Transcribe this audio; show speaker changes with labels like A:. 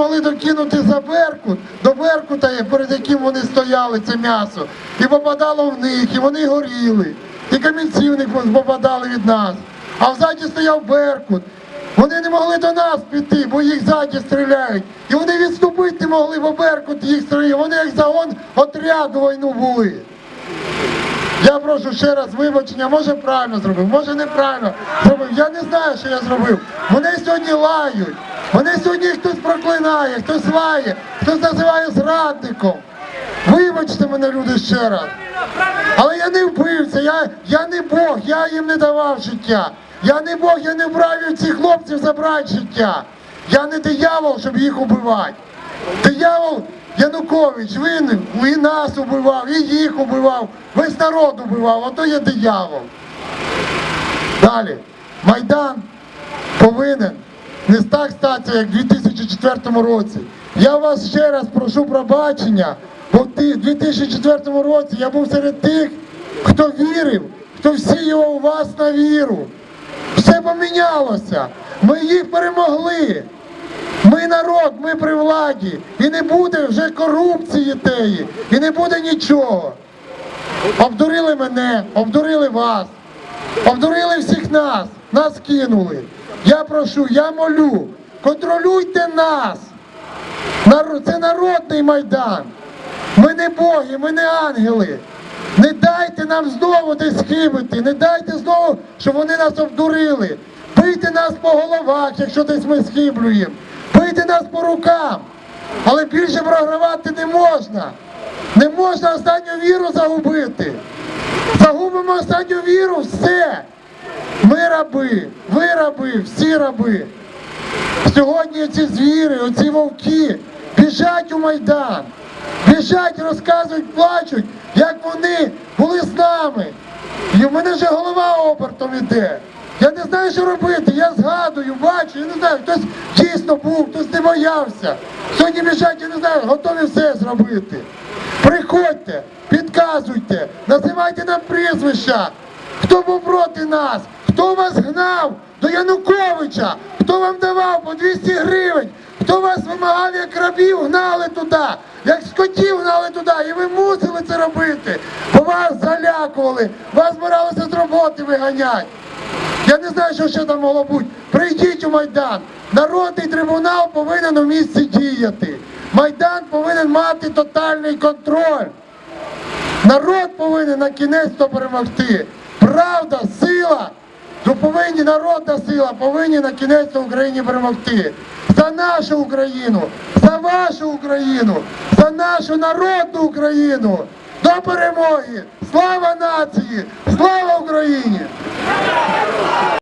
A: могли докинути за Беркут, до Беркута, перед яким вони стояли, це м'ясо, і попадало в них, і вони горіли. І камінці в них попадали від нас. А взаді стояв Беркут. Вони не могли до нас піти, бо їх ззаді стріляють. І вони відступити не могли, бо Беркут їх стріляє. Вони як загон отряду війну були. Я прошу ще раз вибачення, може правильно зробив, може неправильно зробив. Я не знаю, що я зробив. Мене сьогодні лають. Мене сьогодні хтось проклинає, хтось лає, хтось називає зрадником. Вибачте мене, люди, ще раз. Але я не вбився, я, я не Бог, я їм не давав життя. Я не Бог, я не вправі цих хлопців забрати життя. Я не диявол, щоб їх убивати. Диявол Янукович, він і нас убивав, і їх убивав, весь народ убивав, ото є диявол. Далі. Майдан повинен не так статися, як в 2004 році. Я вас ще раз прошу пробачення, бо в 2004 році я був серед тих, хто вірив, хто всіяв у вас на віру. Все помінялося. Ми їх перемогли. Ми народ, ми при владі. І не буде вже корупції теї, і не буде нічого. Обдурили мене, обдурили вас, обдурили всіх нас, нас кинули. Я прошу, я молю, контролюйте нас. Це народний майдан. Ми не боги, ми не ангели. Не дайте нам знову десь хибити, не дайте знову, щоб вони нас обдурили. Бийте нас по головах, якщо десь ми схиблюємо. Бийте нас по рукам. Але більше програвати не можна. Не можна останню віру загубити. Загубимо останню віру, все. Раби, ви раби, всі раби. Сьогодні ці звіри, оці вовки біжать у Майдан, біжать, розказують, плачуть, як вони були з нами. І в мене вже голова обертом іде. Я не знаю, що робити. Я згадую, бачу, я не знаю, хтось дійсно був, хтось не боявся. Сьогодні біжать, я не знаю, готові все зробити. Приходьте, підказуйте, називайте нам прізвища. Хто був проти нас? Хто вас гнав до Януковича? Хто вам давав по 200 гривень? Хто вас вимагав як рабів, гнали туди, як скотів гнали туди, і ви мусили це робити, бо вас залякували, вас збиралися з роботи виганяти. Я не знаю, що ще там могло бути. Прийдіть у Майдан. Народний трибунал повинен у місці діяти. Майдан повинен мати тотальний контроль. Народ повинен на кінець то перемогти. Правда, сила, то повинні народна сила, повинні на кінець Україні перемогти. За нашу Україну, за вашу Україну, за нашу народну Україну. До перемоги! Слава нації! Слава!